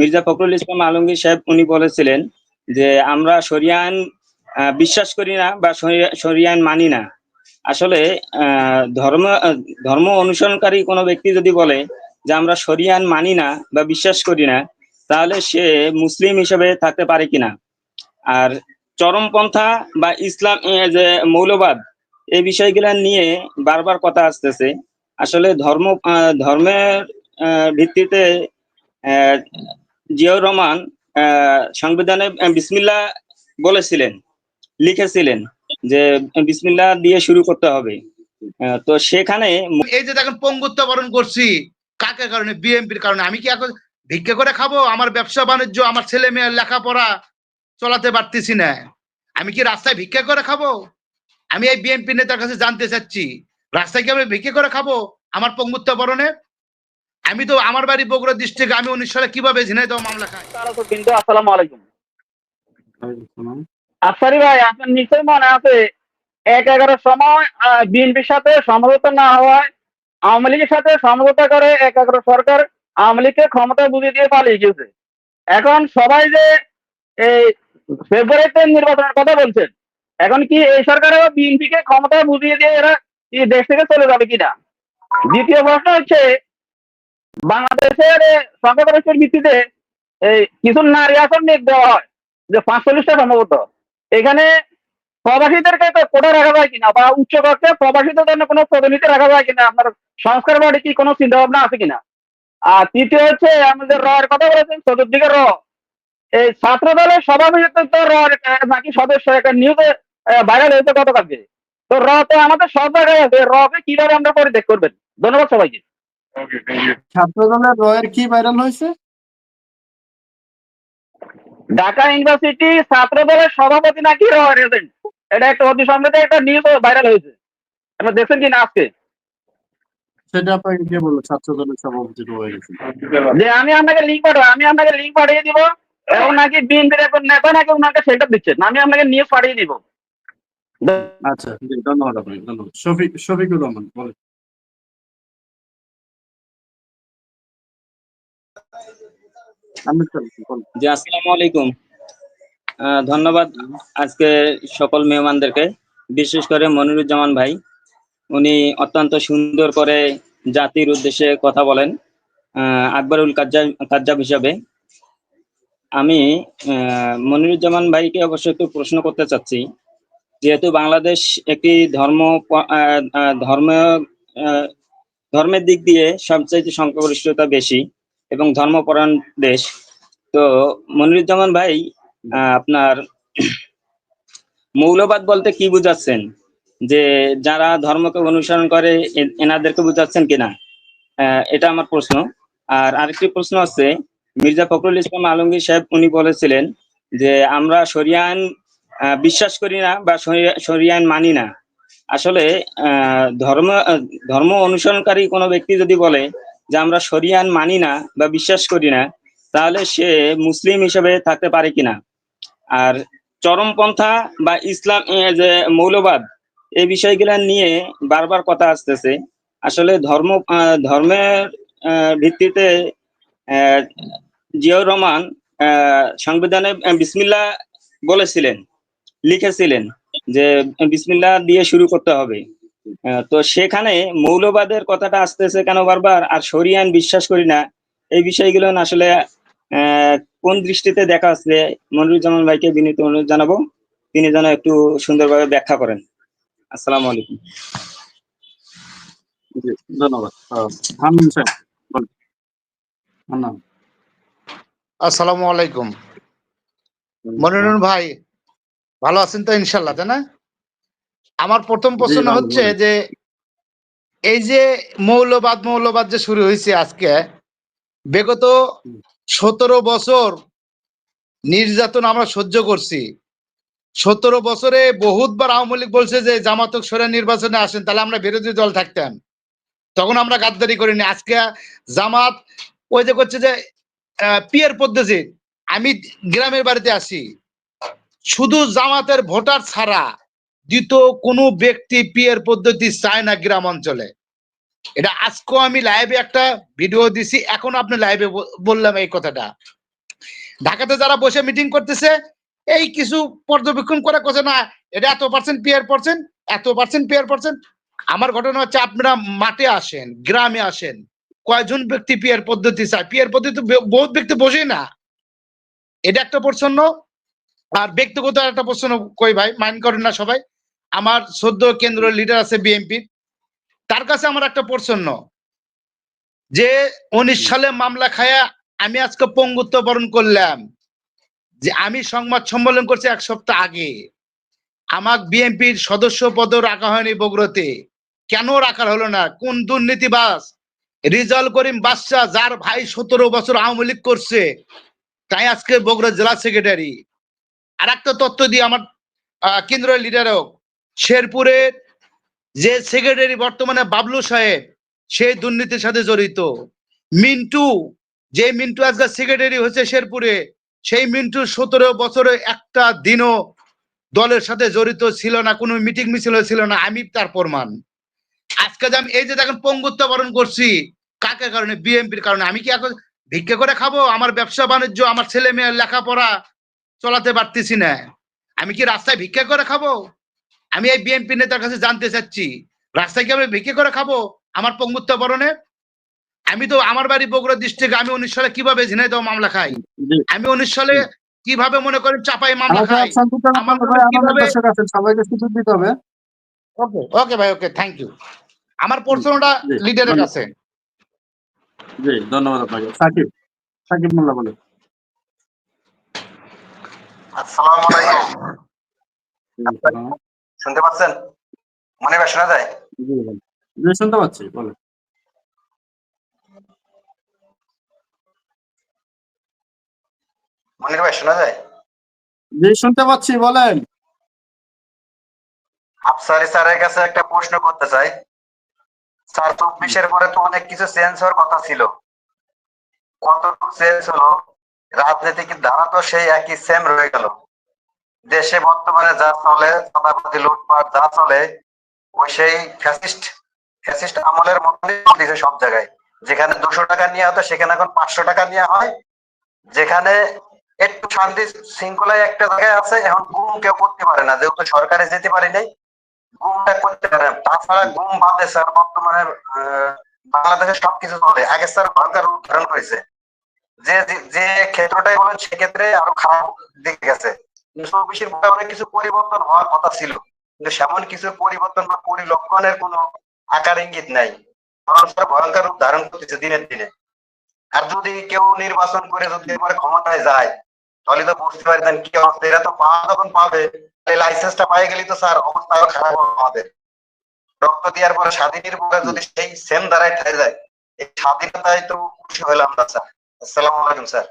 মির্জা ফখরুল ইসলাম আলমগীর সাহেব উনি বলেছিলেন যে, আমরা শরিয়ান বিশ্বাস করি না বা শরিয়া- শরিয়ান মানি না। আসলে ধর্ম ধর্ম অনুসরণকারী কোনো ব্যক্তি যদি বলে যে, আমরা শরিয়ান মানি না বা বিশ্বাস করি না, তাহলে সে মুসলিম হিসেবে থাকতে পারে কিনা? আর চরমপন্থা বা ইসলাম যে মৌলবাদ এই বিষয়গুলো নিয়ে বারবার কথা আসতেছে। আসলে ধর্ম ধর্মের ভিত্তিতে জিয়াউর রহমান সংবিধানে আহ, বিসমিল্লাহ বলেছিলেন লিখেছিলেন যে বিসমিল্লাহ দিয়ে শুরু করতে হবে। তো সেখানে এই যে দেখেন পঙ্গুত্ব বরণ করছি কাকে কারণে? বিএনপির কারণে। আমি কি এখন ভিক্ষা করে খাব? আমার ব্যবসা বাণিজ্য আমার ছেলে মেয়ের লেখাপড়া চলাতে পারতেছি না। আমি কি রাস্তায় ভিক্ষা করে খাব? আমি এই বিএনপি নেতার কাছে জানতে চাচ্ছি রাস্তায় কি আমি ভিক্ষা করে খাব? আমার পঙ্গুত্ব বরণে আমি তো আমার বাড়ি বগুড়া ডিস্ট্রিক্ট আমি উনিশ সালে কীভাবে ঝিনাইদহ মামলা খাই? কিন্তু আসসালামু আলাইকুম। আফসারি ভাই আপনার নিশ্চয়ই মনে আছে এক এগারোর সময় বিএনপির সাথে সমঝোতা না হওয়ায় আওয়ামী লীগের সাথে সমঝোতা করে এক এগারো সরকার আওয়ামী লীগকে ক্ষমতা বুঝিয়ে দিয়ে পালিয়ে গেছে এখন সবাই যে এই ফেব্রুয়ারিতে নির্বাচনের কথা বলছেন এখন কি এই সরকারও বিএনপিকে ক্ষমতা বুঝিয়ে দিয়ে এরা দেশ থেকে চলে যাবে কিনা? দ্বিতীয় প্রশ্ন হচ্ছে বাংলাদেশের সংখ্যাগরিষ্ঠের ভিত্তিতে এই কিছু নারী আসন নিয়োগ দেওয়া হয়, যে পাঁচচল্লিশটা সম্ভবত এখানে প্রবাসীদেরকে তো কোটা রাখা যায় কিনা বা উচ্চ কক্ষে প্রবাসীদের জন্য কোনো প্রতিনিধি রাখা যায় কিনা, আপনার সংস্কার বাড়ি কি কোনো চিন্তা ভাবনা আছে কিনা? আর তৃতীয় হচ্ছে, আমাদের র কথা বলেছেন, চতুর্দিকে র। এই ছাত্র দলের সভাপতিত্ব র নাকি সদস্য একটা নিউজে ভাইরাল হয়েছে গতকালকে। তো র তো আমাদের সব জায়গায় আছে, র কে কীভাবে আমরা পরিত্যাগ করবেন? ধন্যবাদ সবাইকে। ছাত্র দলের রয়ের কি ভাইরাল হয়েছে? ঢাকা ইউনিভার্সিটি ছাত্র দলের সভাপতি নাকি র এজেন্ট এটা একটা অতি সম্প্রতি একটা নিউজ ভাইরাল হয়েছে। আপনারা দেখছেন কিনা আজকে? সেটা আপনাকে কে বলল? ছাত্র দলের সভাপতি রয়ে গেছে। যে আমি আপনাকে লিঙ্ক পাঠাবো আমি আপনাকে লিঙ্ক পাঠিয়ে দিব। এবং নাকি বিএনপির এখন নেতা নাকি ওনাকে দিচ্ছেন আমি আপনাকে নিউজ পাঠিয়ে দিব। আচ্ছা ধন্যবাদ আপনাকে ধন্যবাদ। শফিক শফিকুর রহমান বলেন। জি, আসসালামু আলাইকুম। ধন্যবাদ আজকে সকল মেহমানদেরকে, বিশেষ করে মনিরুজ্জামান ভাই। উনি অত্যন্ত সুন্দর করে জাতির উদ্দেশ্যে কথা বলেন আকবরুল কাজ্জাব হিসাবে। আমি মনিরুজ্জামান ভাইকে অবশ্য একটু প্রশ্ন করতে চাচ্ছি। যেহেতু বাংলাদেশ একটি ধর্ম ধর্ম ধর্মের দিক দিয়ে সবচাইতে সংখ্যাগরিষ্ঠতা বেশি এবং ধর্মপরায়ণ দেশ। তো মনিরুজ্জামান ভাই আপনার মৌলবাদ বলতে কি বুঝাচ্ছেন? যে যারা ধর্মকে অনুসরণ করে এনাদেরকে বুঝাচ্ছেন কিনা? এটা আমার প্রশ্ন। আর আরেকটি প্রশ্ন আছে, মির্জা ফখরুল ইসলাম আলমগীর সাহেব উনি বলেছিলেন যে, আমরা শরিয়ান বিশ্বাস করি না বা শরিয়া- শরিয়ান মানি না। আসলে ধর্ম ধর্ম অনুসরণকারী কোনো ব্যক্তি যদি বলে যে আমরা শরিয়ান মানি না বা বিশ্বাস করি না তাহলে সে মুসলিম হিসেবে থাকতে পারে কিনা? আর চরমপন্থা বা ইসলাম যে মৌলবাদ এই বিষয়গুলো নিয়ে বারবার কথা আসতেছে। আসলে ধর্ম ধর্মের ভিত্তিতে জিয়াউর রহমান সংবিধানে আহ, বিসমিল্লাহ বলেছিলেন লিখেছিলেন যে বিসমিল্লাহ দিয়ে শুরু করতে হবে। তো সেখানে মৌলবাদের কথাটা আসতেছে কেন বারবার? আর শরিয়ান বিশ্বাস করি না এই বিষয়গুলো আসলে আহ, কোন দৃষ্টিতে দেখা হচ্ছে? মনিরুজ্জামান ভাইকে বিনীত অনুরোধ জানাব তিনি যেন একটু সুন্দরভাবে ব্যাখ্যা করেন। আসসালামু আলাইকুম। ধন্যবাদ। আসসালামু আলাইকুম। মনিরুল ভাই ভালো আছেন তো ইনশাল্লাহ তাই না? আমার প্রথম প্রশ্ন হচ্ছে যে এই যে মৌলবাদ মৌলবাদ যে শুরু হয়েছে আজকে বিগত সতেরো বছর নির্যাতন আমরা সহ্য করছি। সতেরো বছরে বহুতবার আওয়ামী লীগ বলছে যে জামাতক সরে নির্বাচনে আসেন তাহলে আমরা বিরোধী দল থাকতাম। তখন আমরা গাদ্দারি করিনি। আজকে জামাত ওই যে করছে যে পিয়ের পদ্ধতি। আমি গ্রামের বাড়িতে আসি। শুধু জামাতের ভোটার ছাড়া দ্বিতীয় কোনো ব্যক্তি পিয়ের পদ্ধতি চায় না গ্রাম অঞ্চলে। এটা আজকেও আমি লাইভে একটা ভিডিও দিছি, এখন আপনি লাইভে বললাম এই কথাটা। ঢাকাতে যারা বসে মিটিং করতেছে, এই কিছু পর্যবেক্ষণ করে কোছে না, এটা এত পার্সেন্ট পিয়ার পার্সেন্ট এত পার্সেন্ট পিয়ার পার্সেন্ট আমার ঘটনা হচ্ছে আপনারা মাঠে আসেন, গ্রামে আসেন, কয়জন ব্যক্তি পিয়ার পদ্ধতি চায়? পিয়ার পদ্ধতি বহুত ব্যক্তি বোঝেই না। এটা একটা প্রশ্ন, আর ব্যক্তিগত একটা প্রশ্ন কই ভাই? মাইন্ড করেন না সবাই। আমার সদ্য কেন্দ্র লিডার আছে বিএনপি তার কাছে আমার একটা প্রশ্ন যে উনিশ সালে মামলা খায়া আমি আজকে পঙ্গুত্ব বরণ করলাম যে আমি সংবাদ সম্মেলন করছি এক সপ্তাহ আগে আমার বিএনপির সদস্য পদ রাখা হয়নি বগুড়াতে। কেন রাখা হলো না? কোন দুর্নীতিবাজ? রিজাল করিম বাদশাহ যার ভাই সতেরো বছর আওয়ামী লীগ করছে তাই আজকে বগুড়া জেলা সেক্রেটারি আর একটা তথ্য দিয়ে আমার আহ, লিডার লিডারও শেরপুরের যে সেক্রেটারি বর্তমানে বাবলু সাহেব, সেই দুর্নীতির সাথে জড়িত। মিন্টু, যে মিন্টু আজকে সেক্রেটারি হয়েছে শেরপুরে, সেই মিন্টু সতেরো বছরে একটা দিনও দলের সাথে জড়িত ছিল না, কোনো মিটিং মিছিল ছিল না, আমি তার প্রমাণ। আজকে আমি এই যে দেখেন পঙ্গুত্ব বরণ করছি, কাকে কারণে? বিএনপির কারণে। আমি কি এখন ভিক্ষা করে খাব? আমার ব্যবসা বাণিজ্য, আমার ছেলে মেয়ের লেখাপড়া চলাতে পারতেছি না। আমি কি রাস্তায় ভিক্ষা করে খাব? আমি এই বিএনপি নেতার কাছে জানতে চাচ্ছি রাস্তায় কি আমি ভিক্ষা করে খাব? আমার পঙ্গুত্ব বরণে আমি তো আমার বাড়ি বগুড়া ডিস্ট্রিক্ট আমি উনিশ সালে কীভাবে ঝিনাইদহ মামলা খাই? আমি উনিশ সালে কীভাবে মনে করেন চাপাই মামলা খাই? কিভাবে- দিতে হবে। ওকে ওকে ভাই ওকে থ্যাংক ইউ আমার প্রশ্নটা লিডারের কাছে। জি ধন্যবাদ আপনাকে। সাকিব সাকিব মোল্লা বলে আসসালামু আলাইকুম। শুনতে পাচ্ছেন? মনে বা শোনা যায়? বলেন। শুনতে পাচ্ছি বলে মনির ভাই শোনা যায়? জি শুনতে পাচ্ছি বলেন। আফসারি স্যারের কাছে একটা প্রশ্ন করতে চাই। স্যার চব্বিশের পরে তো অনেক কিছু চেঞ্জ হওয়ার কথা ছিল। কতটুকু চেঞ্জ হলো? রাজনীতিক ধারা তো সেই একই সেম রয়ে গেল। দেশে বর্তমানে যা চলে, চাঁদাবাজি, লুটপাট যা চলে, ওই সেই ফ্যাসিস্ট ফ্যাসিস্ট আমলের মধ্যে সব জায়গায়। যেখানে দুশো টাকা নেওয়া হতো, সেখানে এখন পাঁচশো টাকা নেওয়া হয়। যেখানে একটু শান্তি শৃঙ্খলায় একটা জায়গায় আছে, এখন গুম কেউ করতে পারে না। যেহেতু সরকারে যেতে পারি নাই, গুমটা করতে পারে তাছাড়া গুম বাদে স্যার, বর্তমানে বাংলাদেশে সবকিছু চলে। আগে স্যার ভয়ঙ্কর রূপ ধারণ করেছে। যে, যে- ক্ষেত্রটাই বলেন, সেক্ষেত্রে আরও খারাপ দিকে গেছে। চব্বিশের পরে অনেক কিছু পরিবর্তন হওয়ার কথা ছিল। কিন্তু সেমন কিছু পরিবর্তন বা পরিলক্ষণের কোনো আকার ইঙ্গিত নাই। ভয়ঙ্কর রূপ ধারণ করতেছে দিনের দিনে। আর যদি কেউ নির্বাচন করে যদি এবারে ক্ষমতায় যায়, তাহলে তো বুঝতে পারতেন কি অবস্থা। এরা তো পাওয়া যখন পাবে লাইসেন্সটা পাই গেলে তো স্যার অবস্থা আরও খারাপ হবে আমাদের। রক্ত দেওয়ার পরে স্বাধীনের পরে যদি সেই সেম দাঁড়ায় থাকে যায়, এই স্বাধীনতায় তো খুশি হলাম না, স্যার। আসসালামু আলাইকুম, স্যার।